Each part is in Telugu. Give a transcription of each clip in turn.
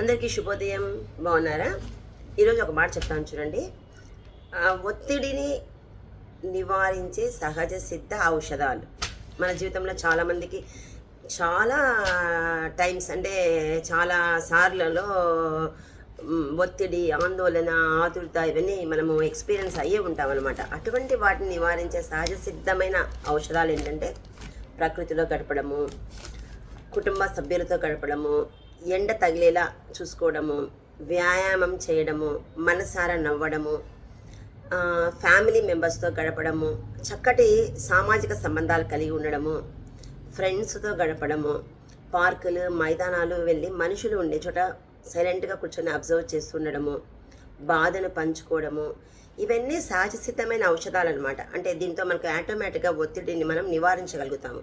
అందరికీ శుభోదయం. బాగున్నారా? ఈరోజు ఒక మాట చెప్తాను చూడండి. ఒత్తిడిని నివారించే సహజ సిద్ధ ఔషధాలు. మన జీవితంలో చాలామందికి చాలా టైమ్స్ అంటే చాలా సార్లలో ఒత్తిడి ఆందోళన ఆతురత ఇవన్నీ మనము ఎక్స్పీరియన్స్ అయ్యే ఉంటాం అనమాట అటువంటి వాటిని నివారించే సహజ సిద్ధమైన ఔషధాలు ఏంటంటే ప్రకృతిలో గడపడము కుటుంబ సభ్యులతో గడపడము ఎండ తగిలేలా చూసుకోవడము వ్యాయామం చేయడము మనసారా నవ్వడము ఫ్యామిలీ మెంబర్స్తో గడపడము చక్కటి సామాజిక సంబంధాలు కలిగి ఉండడము ఫ్రెండ్స్తో గడపడము పార్కులు మైదానాలు వెళ్ళి మనుషులు ఉండే చోట సైలెంట్గా కూర్చొని అబ్జర్వ్ చేస్తుండడము బాధను పంచుకోవడము ఇవన్నీ సహజ సిద్ధమైన ఔషధాలు అనమాట అంటే దీంతో మనకు ఆటోమేటిక్గా ఒత్తిడిని మనం నివారించగలుగుతాము.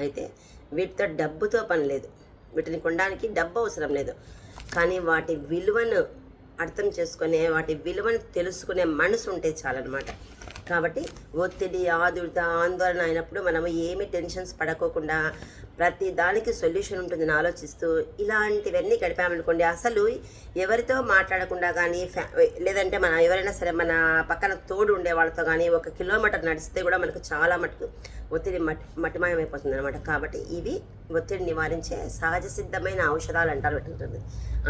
అయితే వీటితో డబ్బుతో పని లేదు. వీటిని కొనడానికి డబ్బు అవసరం లేదు. కానీ వాటి విలువను అర్థం చేసుకునే వాటి విలువను తెలుసుకునే మనసు ఉంటే చాలన్నమాట. కాబట్టి ఒత్తిడి ఆదుర్త ఆందోళన అయినప్పుడు మనము ఏమి టెన్షన్స్ పడకోకుండా ప్రతి దానికి సొల్యూషన్ ఉంటుందని ఆలోచిస్తూ ఇలాంటివన్నీ గడిపామనుకోండి. అసలు ఎవరితో మాట్లాడకుండా కానీ ఫ్యా లేదంటే మన ఎవరైనా సరే మన పక్కన తోడు ఉండే వాళ్ళతో కానీ ఒక కిలోమీటర్ నడిస్తే కూడా మనకు చాలా మటుకు ఒత్తిడి మట్ మటుమాయమైపోతుంది అనమాట కాబట్టి ఇవి ఒత్తిడి నివారించే సహజ సిద్ధమైన ఔషధాలు అంటారు ఉంటుంది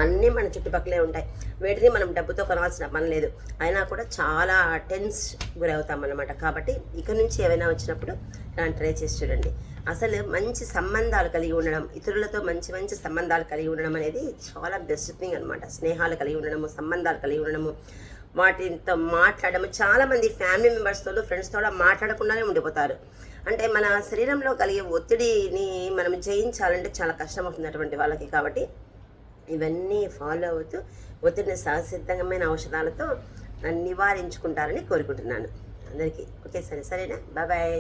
అన్నీ మన చుట్టుపక్కలే ఉంటాయి. వీటిని మనం డబ్బుతో కొనాల్సిన పని లేదు. అయినా కూడా చాలా టెన్స్ గురవుతుంది అనమాట కాబట్టి ఇక నుంచి ఏమైనా వచ్చినప్పుడు దాన్ని ట్రై చేసి చూడండి. అసలు మంచి సంబంధాలు కలిగి ఉండడం ఇతరులతో మంచి మంచి సంబంధాలు కలిగి ఉండడం అనేది చాలా బెస్ట్ థింగ్ అనమాట స్నేహాలు కలిగి ఉండడము సంబంధాలు కలిగి ఉండడము వాటితో మాట్లాడము చాలామంది ఫ్యామిలీ మెంబర్స్తో ఫ్రెండ్స్తో మాట్లాడకుండానే ఉండిపోతారు. అంటే మన శరీరంలో కలిగే ఒత్తిడిని మనం జయించాలంటే చాలా కష్టమవుతుంది అటువంటి వాళ్ళకి. కాబట్టి ఇవన్నీ ఫాలో అవుతూ ఒత్తిడిని సహసిద్ధమైన ఔషధాలతో నివారించుకుంటారని కోరుకుంటున్నాను. అందరికీ ఓకే సరే సరేనా బాయ్ బాయ్